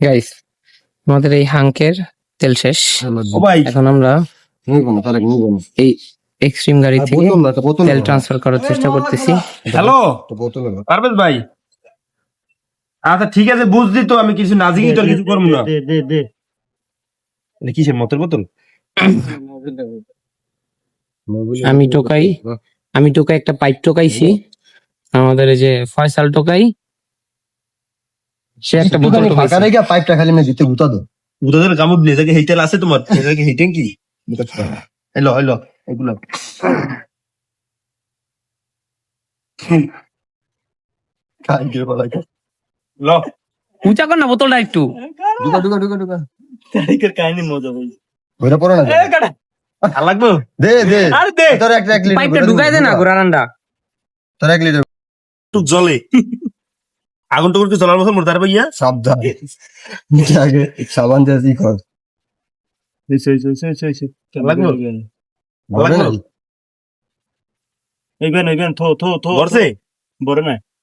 Guys আমাদের এই হাঙ্কের তেল শেষ। এখন আমরা এই এক্সট্রিম গাড়ি থেকে একটা বোতল তেল ট্রান্সফার করার চেষ্টা করতেছি। হ্যালো? একটা বোতল না পারভেজ ভাই। আচ্ছা ঠিক আছে বুঝলি তো আমি কিছু নাজিকি তোর কিছু করব না। দে দে দে এটা কিসের মতের বোতল? আমি টোকাই আমি টোকাই একটা পাইপ টোকাইছি। আমাদের এই যে ফয়সাল টোকাই সে একটা বোতল ফাঁকা রেখে পাইপটা খালি না দিতে গুতা দো উদাদের কামড় নিয়ে যাকে হেইটেল আছে তোমার এটাকে হেইটেন কি? হ্যালো হ্যালো এগুলো। গিয়ে বলা ল। উঁচা কর না বোতলটা একটু। ঢুকা ঢুকা ঢুকা ঢুকা। তারিখের কাহিনী মজা ভাই ওইটা পড়ো না আর লাগবো? দে দে। আরে দে। তোর এক এক লিটার পাইপটা ঢুকাই দে না ঘোরারান্ডা তোর এক লিটার একটু জলে। আগুন টুকুর কি জলার মতো মরতে পারবে সাবধান আগে সাবান দিয়ে ই কর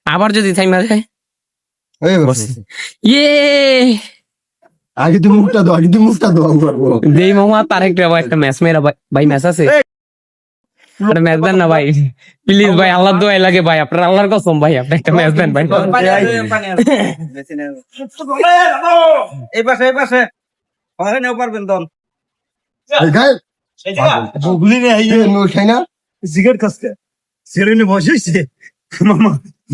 আবার যদি থাইমা যায় ইয়ে। আগে তুই মুখটা দাও আগে তুই মুখটা দাও দেই মামা তার একটা একটা ম্যাচ মেরা ভাই ভাই ম্যাচ আছে। একটা ম্যাচ দেন না ভাই। প্লিজ ভাই আল্লাহর দোয়াই লাগে ভাই। আপনার আল্লাহর কসম ভাই আপনি একটা ম্যাচ দেন ভাই। এই পাশে এই পাশে। পারবেন দল। এই নুর খাই না সিগারেট খাচ্ছে সেরেনে বসেছে মামা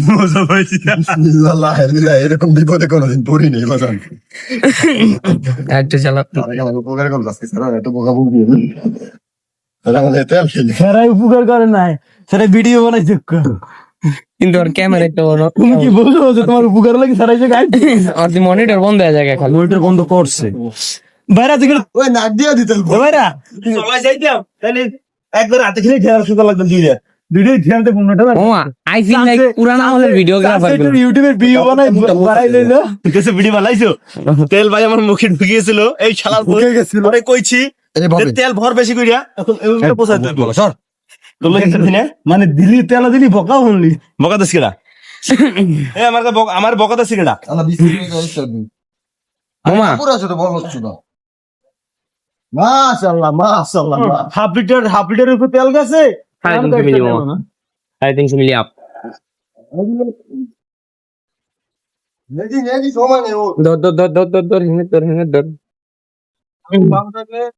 মজা পাইছি আল্লাহ আল্লাহ এরকম বিপদে কোনোদিন পড়ি নেই বাজান। একটা চালা স্যার বোকা উপকার করে নাই ভিডিও বানাইছে কিন্তু ওর ক্যামেরা একটু তুমি কি বলছো যে তোমার উপকার লাগে সেরাই গাইড ওর মনিটর বন্ধ হয়ে যায় খালি মনিটর বন্ধ করছে। বাইরে থেকে ওই নাক দিয়ে দিতে বাইরা চলাই যাইতাম তাহলে একবার হাতে খেলে ঠেয়ার সুতা লাগবে দুইটা দুইটাই ধ্যানতে পনেরোটা ওমা আই ফিল লাইক পুরানা আমাদের ভিডিওগ্রাফার ইউটিউবে ভিডিও বানাই বাড়াই লইলো। ভিডিও বানাইছো? তেল ভাই আমার মুখে ঢুকিয়েছিল। এই শালার বুকে গেছিল। কইছি তেল ভর বেশি কইরা এখন পোষায় সর। মানে দিলি তেলা দিলি বকা হনলি বকা দাস কেডা? এ আমার আমার বকা দাস কেডা? ওমা পুরো ছোট বল হচ্ছে না মাশাআল্লাহ মাশাআল্লাহ হাফ লিটার হাফ লিটারের উপর তেল গেছে? সাড়ে তিনশো মিলি মামা আপ। নেদি নেদি সমানে ও ধর ধর ধর ধর ধর ধর হিনে ধর হিনে ধর